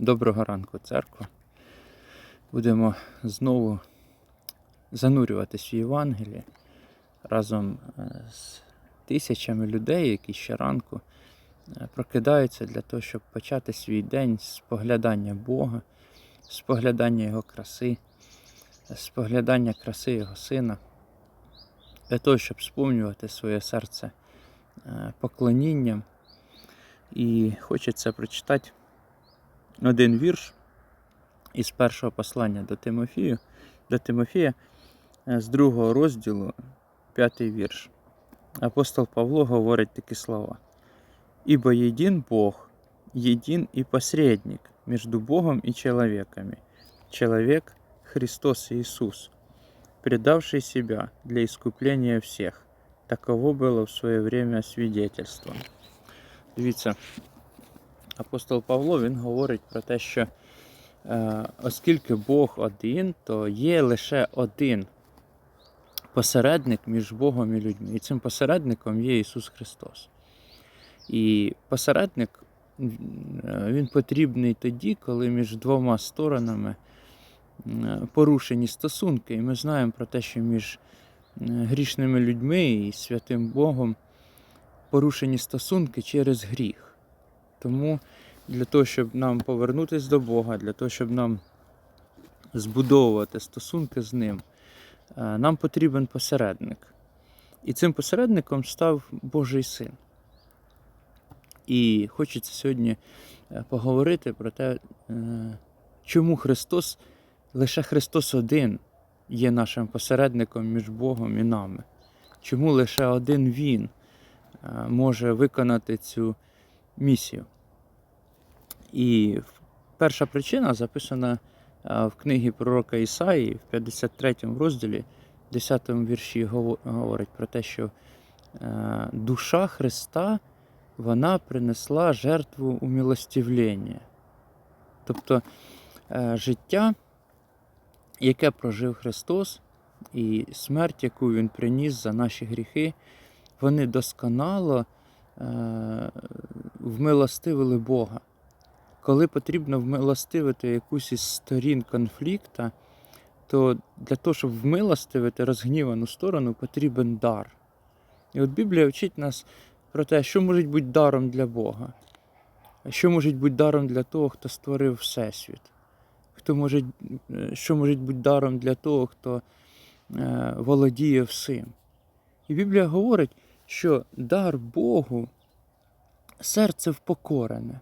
Доброго ранку, церква. Будемо знову занурюватись в Євангеліє разом е, з тисячами людей, які щоранку е, прокидаються для того, щоб почати свій день з поглядання Бога, з споглядання Його краси, з споглядання краси Його Сина, для того, щоб сповнювати своє серце е, поклонінням. І хочеться прочитати один вірш із першого послання до Тимофію, до Тимофія е, з другого розділу, п'ятий вірш. Апостол Павло говорить такі слова. Ибо един Бог, един и посредник между Богом и человеками, человек Христос Иисус, предавший себя для искупления всех. Таково было в своє время свидетельство. Дивіться, апостол Павло він говорить про те, що е, оскільки Бог один, то є лише один посередник між Богом і людьми. І цим посередником є Ісус Христос. І посередник е, він потрібний тоді, коли між двома сторонами е, порушені стосунки. І ми знаємо про те, що між грішними людьми і святим Богом порушені стосунки через гріх. Тому для того, щоб нам повернутися до Бога, для того, щоб нам збудовувати стосунки з Ним, е, нам потрібен посередник. І цим посередником став Божий син. І хочеться сьогодні е, поговорити про те, е, чому Христос, лише Христос один є нашим посередником між Богом і нами. Чому лише один Він може виконати цю місію. І перша причина записана е, в книгі пророка Ісаї в 53 розділі, 10 вірші говорить про те, що е, душа Христа вона принесла жертву умилостивлення. Тобто е, життя, яке прожив Христос, і смерть, яку Він приніс за наші гріхи, вони досконало вмилостивили Бога. Коли потрібно вмилостивити якусь із сторін конфлікта, то для того, щоб вмилостивити розгнівану сторону, потрібен дар. І от Біблія вчить нас про те, що може бути даром для Бога, що може бути даром для того, хто створив Всесвіт, хто може, е, що може бути даром для того, хто е, володіє всім. І Біблія говорить, що дар Богу серце впокорене.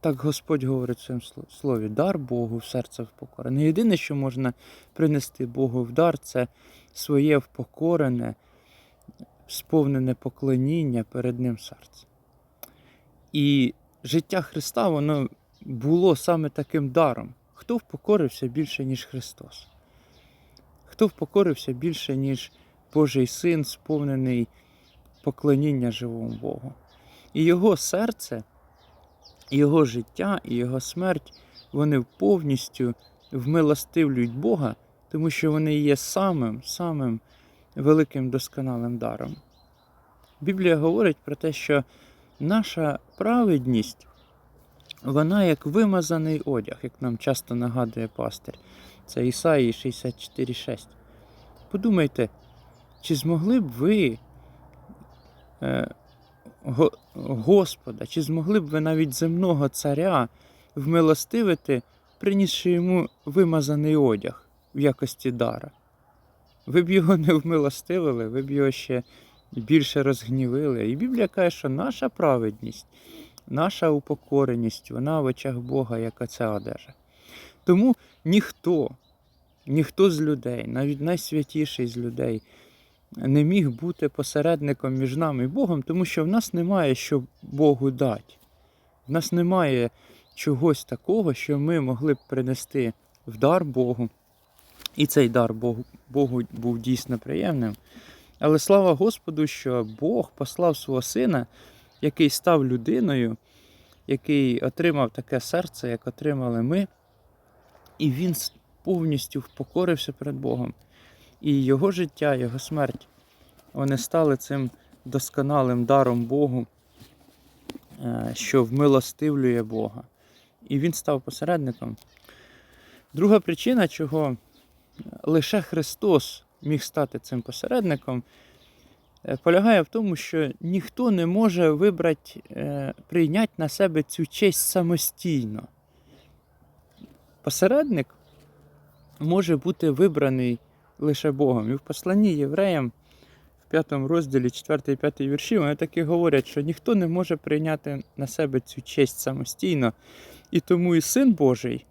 Так Господь говорить в своєму слові: дар Богу серце впокорене. Єдине, що можна принести Богу в дар, це своє впокорене, сповнене поклоніння перед Ним серце. І життя Христа, воно було саме таким даром. Хто впокорився більше, ніж Христос? Хто впокорився більше, ніж Божий Син, сповнений поклоніння живому Богу? І його серце, його життя, і його смерть, вони повністю вмилостивлюють Бога, тому що вони є самим, самим великим досконалим даром. Біблія говорить про те, що наша праведність, вона як вимазаний одяг, як нам часто нагадує пастир. Це Ісаї 64,6. Подумайте, чи змогли б ви Господа, чи змогли б ви навіть земного царя вмилостивити, принісши йому вимазаний одяг в якості дара? Ви б його не вмилостивили, ви б його ще більше розгнівили. І Біблія каже, що наша праведність, наша упокореність, вона в очах Бога, як оця одежа. Тому ніхто, ніхто з людей, навіть найсвятіший з людей, не міг бути посередником між нами і Богом, тому що в нас немає що Богу дати. В нас немає чогось такого, що ми могли б принести в дар Богу. І цей дар Богу, Богу був дійсно приємним. Але слава Господу, що Бог послав свого сина, який став людиною, який отримав таке серце, як отримали ми, і він повністю впокорився перед Богом. І його життя, його смерть, вони стали цим досконалим даром Богу, е, що вмилостивлює Бога. і він став посередником. Друга причина, чого лише Христос міг стати цим посередником, е, полягає в тому, що ніхто не може вибрати, е, прийняти на себе цю честь самостійно. Посередник може бути вибраний лише Богом. І в посланні євреям в 5 розділі 4 і 5 вірші вони таки говорять, що ніхто не може прийняти на себе цю честь самостійно. І тому і Син Божий,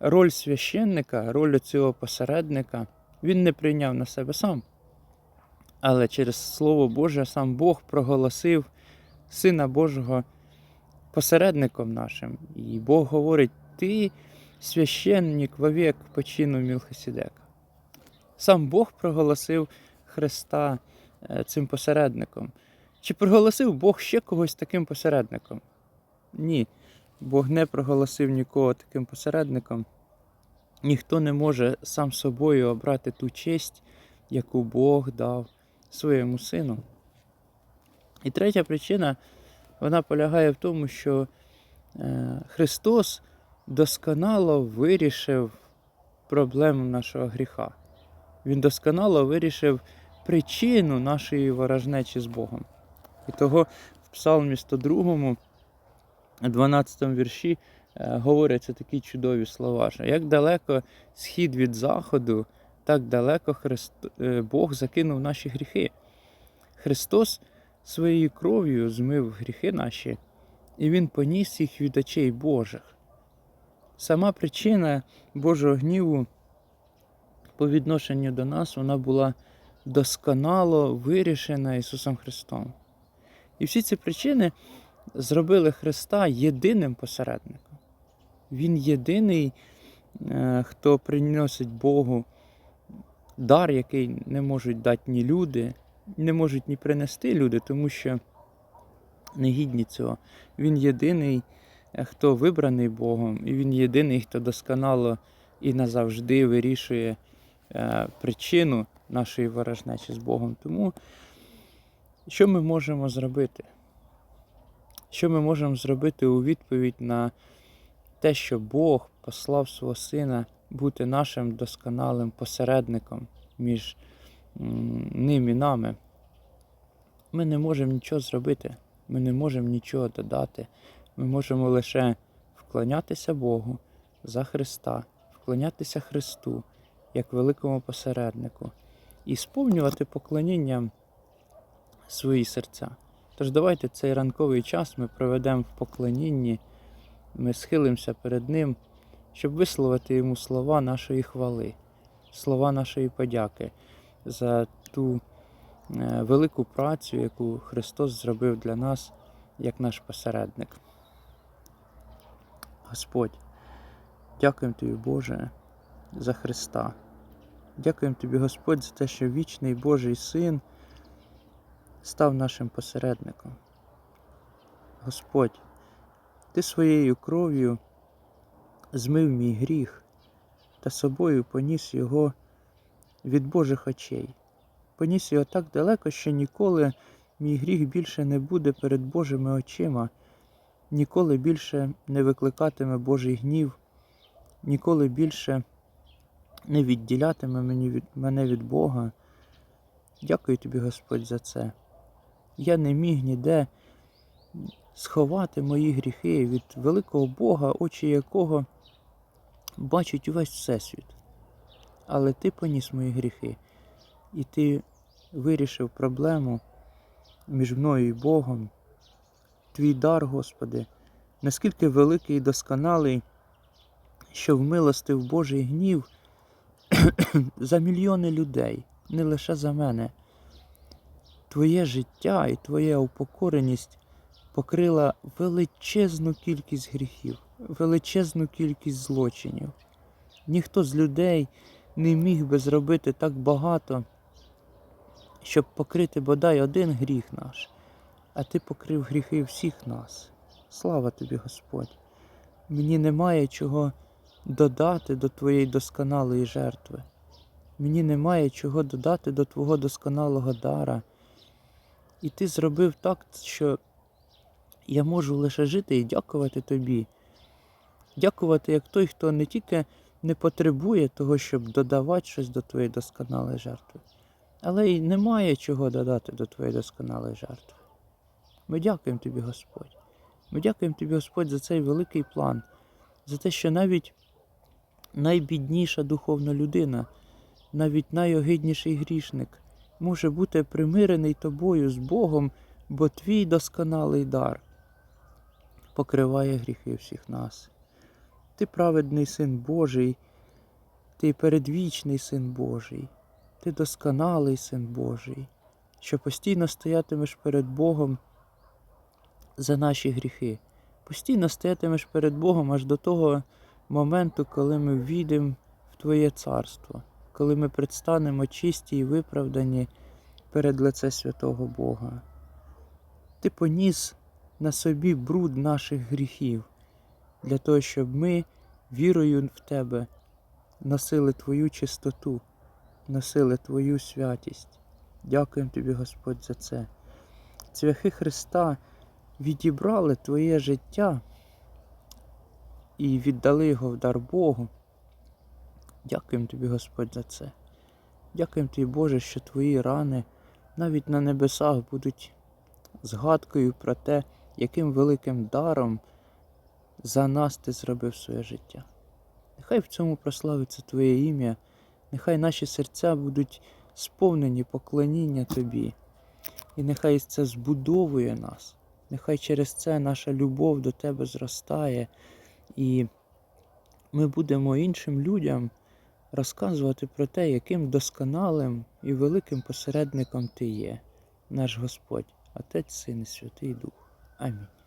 роль священника, роль цього посередника, він не прийняв на себе сам. Але через Слово Боже сам Бог проголосив Сина Божого посередником нашим. І Бог говорить: ти священник вовек по чину Мілхиседека. Сам Бог проголосив Христа е, цим посередником. Чи проголосив Бог ще когось таким посередником? Ні. Бог не проголосив нікого таким посередником. Ніхто не може сам собою обрати ту честь, яку Бог дав своєму сину. І третя причина вона полягає в тому, що е, Христос досконало вирішив проблему нашого гріха. Він досконало вирішив причину нашої ворожнечі з Богом. І того в Псалмі 102, 12 вірші е, говоряться такі чудові слова, що як далеко схід від заходу, так далеко Христ... е, Бог закинув наші гріхи. Христос своєю кров'ю змив гріхи наші, і Він поніс їх від очей Божих. Сама причина Божого гніву по відношенню до нас вона була досконало вирішена Ісусом Христом. І всі ці причини зробили Христа єдиним посередником. Він єдиний, е, хто приносить Богу дар, який не можуть дати ні люди, не можуть ні принести люди, тому що не гідні цього. Він єдиний, е, хто вибраний Богом, і він єдиний, хто досконало і назавжди вирішує причину нашої ворожнечі з Богом. Тому що ми можемо зробити? Що ми можемо зробити у відповідь на те, що Бог послав свого Сина бути нашим досконалим посередником між ним і нами? Ми не можемо нічого зробити, ми не можемо нічого додати. Ми можемо лише вклонятися Богу за Христа, вклонятися Христу як великому посереднику і сповнювати поклонінням свої серця. Тож давайте цей ранковий час ми проведемо в поклонінні, ми схилимося перед Ним, щоб висловити йому слова нашої хвали, слова нашої подяки за ту е, велику працю, яку Христос зробив для нас як наш посередник. Господь, дякуємо Тобі, Боже, за Христа. Дякуємо Тобі, Господь, за те, що вічний Божий Син став нашим посередником. Господь, Ти своєю кров'ю змив мій гріх та собою поніс його від Божих очей. Поніс його так далеко, що ніколи мій гріх більше не буде перед Божими очима, ніколи більше не викликатиме Божий гнів, ніколи більше не відділятиме мені від, мене від Бога. Дякую тобі, Господь, за це. Я не міг ніде сховати мої гріхи від великого Бога, очі якого бачить увесь Всесвіт. Але ти поніс мої гріхи, і ти вирішив проблему між мною і Богом. Твій дар, Господи, наскільки великий і досконалий, що вмилостив Божий гнів за мільйони людей, не лише за мене. Твоє життя і твоя упокореність покрила величезну кількість гріхів, величезну кількість злочинів. Ніхто з людей не міг би зробити так багато, щоб покрити бодай один гріх наш, а ти покрив гріхи всіх нас. Слава тобі, Господь! Мені немає чого додати до твоєї досконалої жертви. Мені немає чого додати до Твого досконалого дара. І ти зробив так, що я можу лише жити і дякувати тобі Дякувати як той, хто не тільки не потребує того, щоб додавати щось до твоєї досконалої жертви, але й немає чого додати до твоєї досконалої жертви. Ми дякуємо тобі, Господь. Ми дякуємо тобі, Господь, за цей великий план, за те, що навіть найбідніша духовна людина, навіть найогидніший грішник може бути примирений тобою з Богом, бо твій досконалий дар покриває гріхи всіх нас. Ти праведний син Божий, ти передвічний син Божий, ти досконалий син Божий, що постійно стоятимеш перед Богом за наші гріхи. Постійно стоятимеш перед Богом аж до того моменту, коли ми війдемо в Твоє царство, коли ми предстанемо чисті і виправдані перед лице святого Бога. Ти поніс на собі бруд наших гріхів, для того, щоб ми вірою в Тебе носили Твою чистоту, носили Твою святість. Дякуємо Тобі, Господь, за це. Цвяхи Христа відібрали Твоє життя і віддали його в дар Богу. Дякуємо Тобі, Господь, за це. Дякуємо Тобі, Боже, що Твої рани навіть на небесах будуть згадкою про те, яким великим даром за нас ти зробив своє життя. Нехай в цьому прославиться Твоє ім'я, нехай наші серця будуть сповнені поклоніння Тобі, і нехай це збудовує нас, нехай через це наша любов до Тебе зростає, і ми будемо іншим людям розказувати про те, яким досконалим і великим посередником Ти є, наш Господь, Отець, Син і Святий Дух. Амінь.